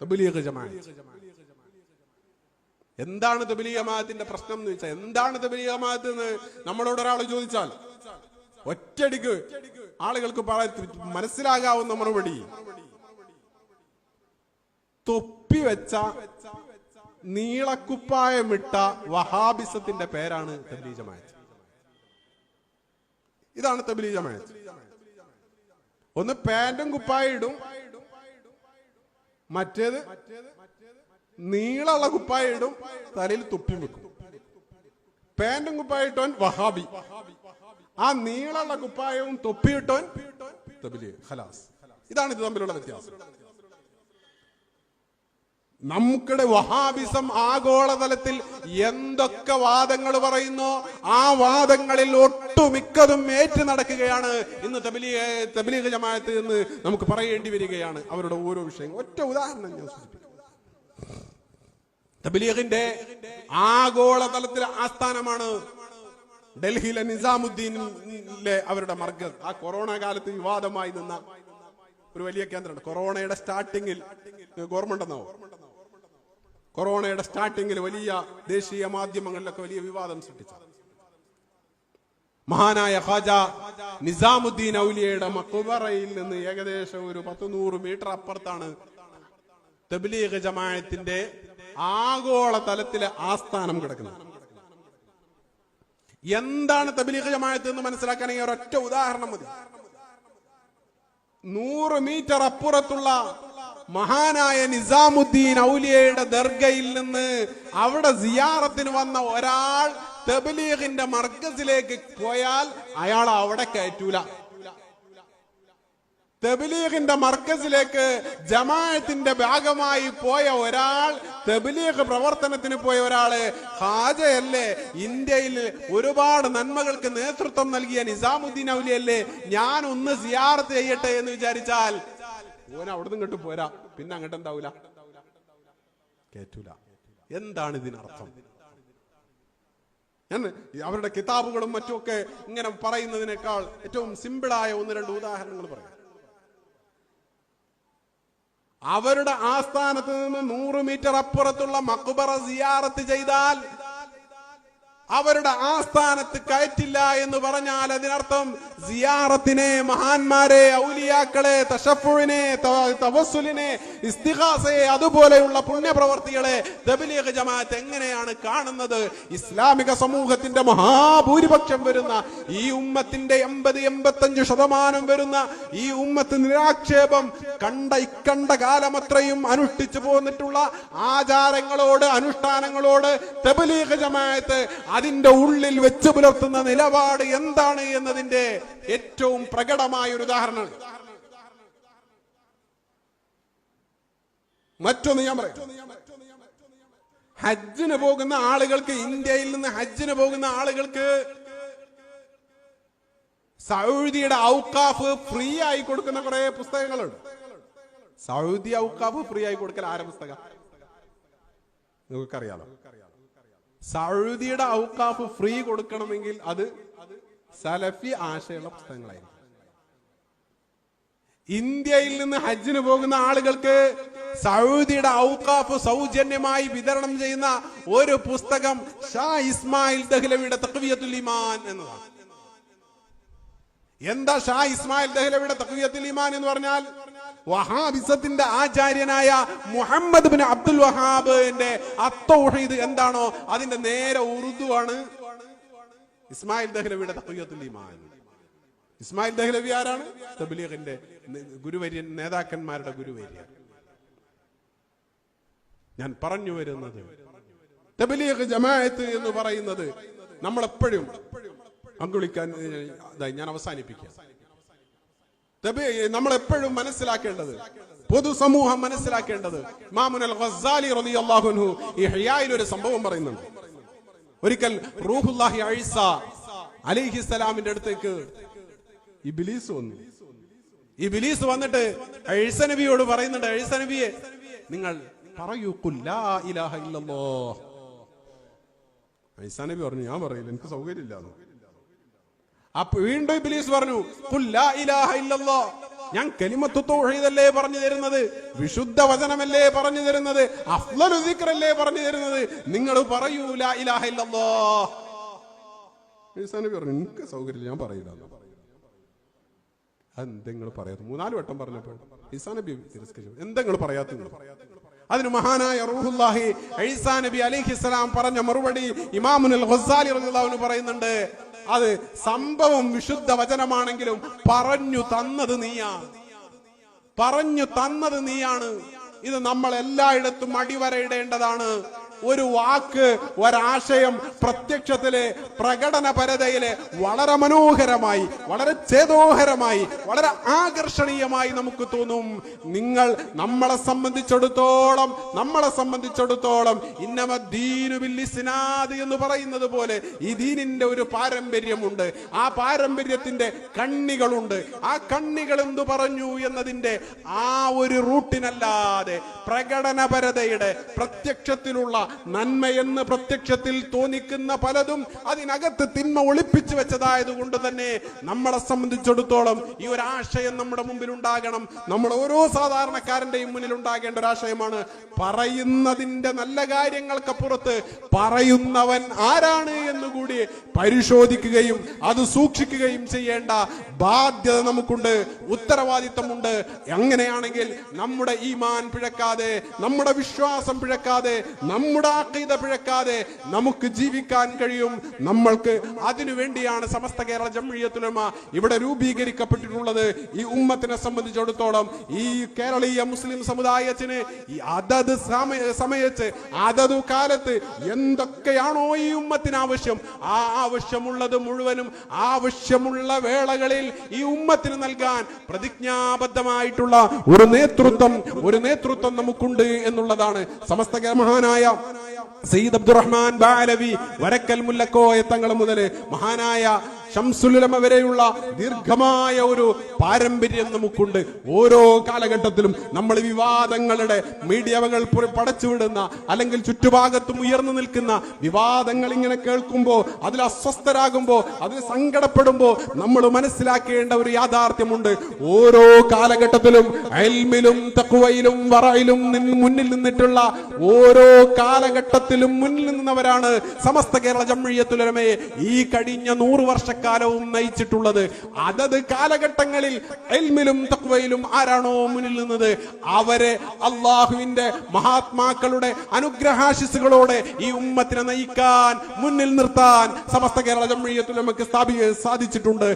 തബ്ലീഗ് ജമാഅത്ത്. എന്താണ് തബ്ലീഗ് ജമാഅത്തിന്റെ പ്രശ്നം എന്ന് വെച്ചാൽ എന്താണ് തബ്ലീഗ് ജമാഅത്ത് എന്ന് നമ്മളോട് ഒരാൾ ചോദിച്ചാൽ ഒറ്റടിക്ക് ആളുകൾക്ക് മനസ്സിലാകാവുന്ന മറുപടി. തൊപ്പി വെച്ച നീളക്കുപ്പായമിട്ട വഹാബിസത്തിന്റെ പേരാണ് തബ്ലീഗ് ജമാഅത്ത്. ഇതാണ് തബ്ലീഗ് ജമാഅത്ത്. ഒന്ന് പാന്റും കുപ്പായം ഇടും മറ്റേത് നീളമുള്ള കുപ്പായ ഇടും തലയിൽ തുപ്പി വെക്കും. പാന്റും കുപ്പായിട്ടോൻ വഹാബി. ആ നീളമുള്ള കുപ്പായവും തൊപ്പിയിട്ടോൻ തബ്ലീഗ് ഖലാസ്. ഇതാണ് ഇത് തമ്മിലുള്ള വ്യത്യാസം. നമുക്കിടെ വഹാബിസം ആഗോളതലത്തിൽ എന്തൊക്കെ വാദങ്ങൾ പറയുന്നു ആ വാദങ്ങളിൽ ഒട്ടുമിക്കതും ഏറ്റു നടക്കുകയാണ്. ഇന്ന് തബലീഗ് തബലീഗ് ജമാഅത്ത് എന്ന് നമുക്ക് പറയേണ്ടി വരികയാണ് അവരുടെ ഓരോ വിഷയം ഒറ്റ ഉദാഹരണം ഞാൻ സൂചിപ്പിക്കും. തബലീഗിന്റെ ആഗോളതലത്തിലെ ആസ്ഥാനമാണ് ഡൽഹിയിലെ നിസാമുദ്ദീനിലെ അവരുടെ മർഗസ് ആ കൊറോണ കാലത്ത് വിവാദമായി നിന്ന ഒരു വലിയ കേന്ദ്രമുണ്ട് കൊറോണയുടെ സ്റ്റാർട്ടിങ്ങിൽ ഗവൺമെന്റ് എന്നാവോ കൊറോണയുടെ സ്റ്റാർട്ടിങ്ങിൽ വലിയ ദേശീയ മാധ്യമങ്ങളിലൊക്കെ വലിയ വിവാദം സൃഷ്ടിച്ച മഹാനായ ഖാജ നിസാമുദ്ദീൻ ഔലിയയുടെ മക്കുബറയിൽ നിന്ന് ഏകദേശം ഒരു പത്ത് നൂറ് മീറ്റർ അപ്പുറത്താണ് തബ്ലീഗ് ജമാഅത്തിന്റെ ആഗോള തലത്തിലെ ആസ്ഥാനം കിടക്കുന്നത്. എന്താണ് തബ്ലീഗ് ജമാഅത്ത് എന്ന് മനസ്സിലാക്കാനെങ്കിൽ ഒരൊറ്റ ഉദാഹരണം മതി. നൂറ് മീറ്റർ അപ്പുറത്തുള്ള മഹാനായ നിസാമുദ്ദീൻ ഔലിയയുടെ ദർഗയിൽ നിന്ന് അവിടെ സിയാറത്തിന് വന്ന ഒരാൾ തബ്ലീഗിന്റെ മർക്കസിലേക്ക് പോയാൽ അയാൾ അവിടെ കയറ്റൂല. തബ്ലീഗിന്റെ മർക്കസിലേക്ക് ജമാഅത്തിന്റെ ഭാഗമായി പോയ ഒരാൾ തബ്ലീഗ് പ്രവർത്തനത്തിന് പോയ ഒരാൾ ഹാജയല്ലേ ഇന്ത്യയിൽ ഒരുപാട് നന്മകൾക്ക് നേതൃത്വം നൽകിയ നിസാമുദ്ദീൻ ഔലിയല്ലേ? ഞാൻ ഒന്ന് സിയാറത്ത് ചെയ്യട്ടെ എന്ന് വിചാരിച്ചാൽ ഓൻ നിന്ന് ഇങ്ങോട്ട് പോരാ. പിന്നെ അങ്ങോട്ട് എന്താവൂല? കേറ്റൂല. എന്താണ് ഇതിനർത്ഥം? ഞാൻ അവരുടെ കിതാബുകളും മറ്റുമൊക്കെ ഇങ്ങനെ പറയുന്നതിനേക്കാൾ ഏറ്റവും സിമ്പിളായ ഒന്ന് രണ്ട് ഉദാഹരണങ്ങൾ പറയാം. അവരുടെ ആസ്ഥാനത്ത് നിന്ന് നൂറ് മീറ്റർ അപ്പുറത്തുള്ള മക്കുബറ സിയാറത്ത് ചെയ്താൽ അവരുടെ ആസ്ഥാനത്ത് കയറ്റില്ല എന്ന് പറഞ്ഞാൽ അതിനർത്ഥം സിയാറത്തിനെ മഹാന്മാരെ ഔലിയാക്കളെ തഷഫുവിനെ തവസുലിനെ ഇസ്തിഹാസയെ അതുപോലെയുള്ള പുണ്യപ്രവർത്തികളെ തബലീഗ് ജമാഅത്ത് എങ്ങനെയാണ് കാണുന്നത്? ഇസ്ലാമിക സമൂഹത്തിന്റെ മഹാഭൂരിപക്ഷം വരുന്ന ഈ ഉമ്മത്തിന്റെ എൺപത് എൺപത്തഞ്ച് ശതമാനം വരുന്ന ഈ ഉമ്മത്ത് നിരാക്ഷേപം കണ്ട ഇക്കണ്ട കാലമത്രയും അനുഷ്ഠിച്ചു പോന്നിട്ടുള്ള ആചാരങ്ങളോട് അനുഷ്ഠാനങ്ങളോട് തബലീഗ് ജമാഅത്ത് അതിന്റെ ഉള്ളിൽ വെച്ച് പുലർത്തുന്ന നിലപാട് എന്താണ് എന്നതിന്റെ ഏറ്റവും പ്രകടമായ ഒരു ഉദാഹരണമാണ്. മറ്റൊന്ന് ഞാൻ പറയാം. ഹജ്ജിന് പോകുന്ന ആളുകൾക്ക് ഇന്ത്യയിൽ നിന്ന് ഹജ്ജിന് പോകുന്ന ആളുകൾക്ക് സൗദിയുടെ ഔക്കാഫ് ഫ്രീ ആയി കൊടുക്കുന്ന കുറെ പുസ്തകങ്ങളുണ്ട്. സൗദി ഔക്കാഫ് ഫ്രീ ആയി കൊടുക്കൽ ആരെ പുസ്തകം? നിങ്ങൾക്കറിയാലോ? സൗദിയുടെ ഔക്കാഫ് ഫ്രീ കൊടുക്കണമെങ്കിൽ അത് സലഫി ആശയുള്ള പുസ്തകങ്ങളായിരിക്കും ഇന്ത്യയിൽ നിന്ന് ഹജ്ജിന് പോകുന്ന ആളുകൾക്ക് സൗദിയുടെ ഔക്കാഫ് സൗജന്യമായി വിതരണം ചെയ്യുന്ന ഒരു പുസ്തകം ഷാ ഇസ്മായിൽ ദഹ്ലവിയുടെ തഖ്വിയത്തുൽ ഈമാൻ എന്നതാണ്. എന്താ ഷാ ഇസ്മായിൽ ദഹ്ലവിയുടെ തഖ്വിയത്തുൽ ഈമാൻ എന്ന് പറഞ്ഞാൽ വഹാബിസത്തിന്റെ ആചാര്യനായ മുഹമ്മദ് ബിൻ അബ്ദുൽ വഹാബിന്റെ അത്തൗഹീദ് എന്താണോ അതിന്റെ നേരെ ഉറുദു ആണ് ഇസ്മായിൽ ദഹ്ലവിയുടെ ഇസ്മായിൽ ദഹ്ലവി ആരാണ്? തബ്ലീഗിന്റെ ഗുരുവര്യൻ നേതാക്കന്മാരുടെ ഗുരുവര്യൻ ഞാൻ പറഞ്ഞു വരുന്നത് തബ്ലീഗ് ജമാഅത്ത് എന്ന് പറയുന്നത് നമ്മളെപ്പോഴും ഇതായി ഞാൻ അവസാനിപ്പിക്കാം. നമ്മൾ എപ്പോഴും മനസ്സിലാക്കേണ്ടത് പൊതുസമൂഹം മനസ്സിലാക്കേണ്ടത് മാമുനൽ റളിയല്ലാഹു അൻഹു ഈ ഹയായിൽ ഒരു സംഭവം പറയുന്നുണ്ട്. ഒരിക്കൽ റൂഹുല്ലാഹി ഐസ അലിഹിസ്സലാമിന്റെ അടുത്തേക്ക് ഇബിലീസ് വന്നു. ഇബിലീസ് വന്നിട്ട് ഐസ നബിയോട് പറയുന്നുണ്ട് ഐസ നബിയെ നിങ്ങൾ പറയൂ ഖുൽ ഇലാഹ ഇല്ലല്ലാഹ്. ഐസ നബി പറഞ്ഞു ഞാൻ പറയില്ല എനിക്ക് സൗകര്യമില്ല. അപ്പൊ വീണ്ടും ഇബിലീസ് പറഞ്ഞു ഇലാഹ ഞാൻ കലിമത്തു തൗഹീദല്ലേ പറഞ്ഞു തരുന്നത്? വിശുദ്ധ വചനമല്ലേ പറഞ്ഞു തരുന്നത്? അഫ്ലുദിക്രല്ലേ പറഞ്ഞു തരുന്നത്? നിങ്ങൾ ഇലാഹ ഇല്ലല്ലാഹ് ഈസാ നബി പറഞ്ഞു എനിക്ക് സൗകര്യം ഞാൻ പറയില്ല എന്തെങ്കിലും പറയാത്ത മൂന്നാൽ വട്ടം പറഞ്ഞപ്പോൾ നബി തിരസ്കരിച്ചു. എന്തെങ്ങൾ പറയാത്ത അതിന് മഹാനായ റൂഹുല്ലാഹി ഐസാ നബി അലിഹിസ്സലാം പറഞ്ഞ മറുപടി ഇമാമുൽ റളിയല്ലാഹു പറയുന്നുണ്ട്. അത് സംഭവം വിശുദ്ധ വചനമാണെങ്കിലും പറഞ്ഞു തന്നത് നീയാണ് പറഞ്ഞു തന്നത് നീയാണ്. ഇത് നമ്മൾ എല്ലായിടത്തും അടിവരയിടേണ്ടതാണ്. ഒരു വാക്ക് ഒരാശയം പ്രത്യക്ഷത്തിലെ പ്രകടനപരതയിലെ വളരെ മനോഹരമായി വളരെ ചേതോഹരമായി വളരെ ആകർഷണീയമായി നമുക്ക് തോന്നും. നിങ്ങൾ നമ്മളെ സംബന്ധിച്ചിടത്തോളം നമ്മളെ സംബന്ധിച്ചിടത്തോളം ഇന്നമ ബില്ലിസ്നാദ് എന്ന് പറയുന്നത് പോലെ ഈ ദീനിന്റെ ഒരു പാരമ്പര്യമുണ്ട്. ആ പാരമ്പര്യത്തിന്റെ കണ്ണികളുണ്ട്. ആ കണ്ണികൾ എന്തു പറഞ്ഞു എന്നതിന്റെ ആ ഒരു റൂട്ടിനല്ലാതെ പ്രകടനപരതയുടെ പ്രത്യക്ഷത്തിലുള്ള നന്മയെന്ന് പ്രത്യക്ഷത്തിൽ തോന്നിക്കുന്ന പലതും അതിനകത്ത് തിന്മ ഒളിപ്പിച്ചു വെച്ചതായത് കൊണ്ട് തന്നെ നമ്മളെ സംബന്ധിച്ചിടത്തോളം ഈ ഒരു ആശയം നമ്മുടെ മുമ്പിൽ ഉണ്ടാകണം നമ്മൾ ഓരോ സാധാരണക്കാരന്റെയും മുന്നിൽ ഉണ്ടാകേണ്ട ഒരു ആശയമാണ് പറയുന്നതിന്റെ നല്ല കാര്യങ്ങൾക്കപ്പുറത്ത് പറയുന്നവൻ ആരാണ് എന്നുകൂടി പരിശോധിക്കുകയും അത് സൂക്ഷിക്കുകയും ചെയ്യേണ്ട ബാധ്യത നമുക്കുണ്ട് ഉത്തരവാദിത്തമുണ്ട്. എങ്ങനെയാണെങ്കിൽ നമ്മുടെ ഈമാൻ പിഴക്കാതെ നമ്മുടെ വിശ്വാസം പിഴക്കാതെ നമ്മുടെ ആക്കീത പിഴക്കാതെ നമുക്ക് ജീവിക്കാൻ കഴിയും. നമ്മൾക്ക് അതിനുവേണ്ടിയാണ് സമസ്ത കേരള ജമ്മിയത്തുലമ ഇവിടെ രൂപീകരിക്കപ്പെട്ടിട്ടുള്ളത്. ഈ ഉമ്മത്തിനെ സംബന്ധിച്ചിടത്തോളം ഈ കേരളീയ മുസ്ലിം സമുദായത്തിന് അതത് സമയ സമയത്ത് അതത് കാലത്ത് എന്തൊക്കെയാണോ ഈ ഉമ്മത്തിന് ആവശ്യം? ആ ആവശ്യമുള്ളത് മുഴുവനും ആവശ്യമുള്ള വേളകളിൽ ഈ ഉമ്മത്തിന് നൽകാൻ പ്രതിജ്ഞാബദ്ധമായിട്ടുള്ള ഒരു നേതൃത്വം ഒരു നേതൃത്വം നമുക്കുണ്ട് എന്നുള്ളതാണ് സമസ്ത മഹാനായ സയ്യിദ് അബ്ദുറഹ്മാൻ ബാലവി വരക്കൽ മുല്ലക്കോയ തങ്ങൾ മുതൽ മഹാനായ ഷംസുലമ വരെയുള്ള ദീർഘമായ ഒരു പാരമ്പര്യം നമുക്കുണ്ട്. ഓരോ കാലഘട്ടത്തിലും നമ്മൾ വിവാദങ്ങളുടെ മീഡിയകൾ പടച്ചുവിടുന്ന അല്ലെങ്കിൽ ചുറ്റുഭാഗത്തും ഉയർന്നു നിൽക്കുന്ന വിവാദങ്ങൾ ഇങ്ങനെ കേൾക്കുമ്പോൾ അതിൽ അസ്വസ്ഥരാകുമ്പോൾ അതിൽ സങ്കടപ്പെടുമ്പോൾ നമ്മൾ മനസ്സിലാക്കേണ്ട ഒരു യാഥാർത്ഥ്യമുണ്ട്. ഓരോ കാലഘട്ടത്തിലും അയൽമിലും തക്കുവയിലും വറയിലും മുന്നിൽ നിന്നിട്ടുള്ള ഓരോ കാലഘട്ടത്തിലും മുന്നിൽ നിന്നവരാണ് സമസ്ത കേരള ജമ്മിയത്തുലമയെ ഈ കഴിഞ്ഞ നൂറ് വർഷക്കാലവും നയിച്ചിട്ടുള്ളത്. അതത് കാലഘട്ടങ്ങളിൽ എൽമിലും തക്വയിലും ആരാണോ മുന്നിൽ നിന്നത്? അവരെ അള്ളാഹുവിന്റെ മഹാത്മാക്കളുടെ അനുഗ്രഹാശിസുകളോടെ ഈ ഉമ്മത്തിനെ നയിക്കാൻ മുന്നിൽ നിർത്താൻ സമസ്ത കേരള ജമ്മിയത്തുലമക്ക് സ്ഥാപിക്കാൻ സാധിച്ചിട്ടുണ്ട്.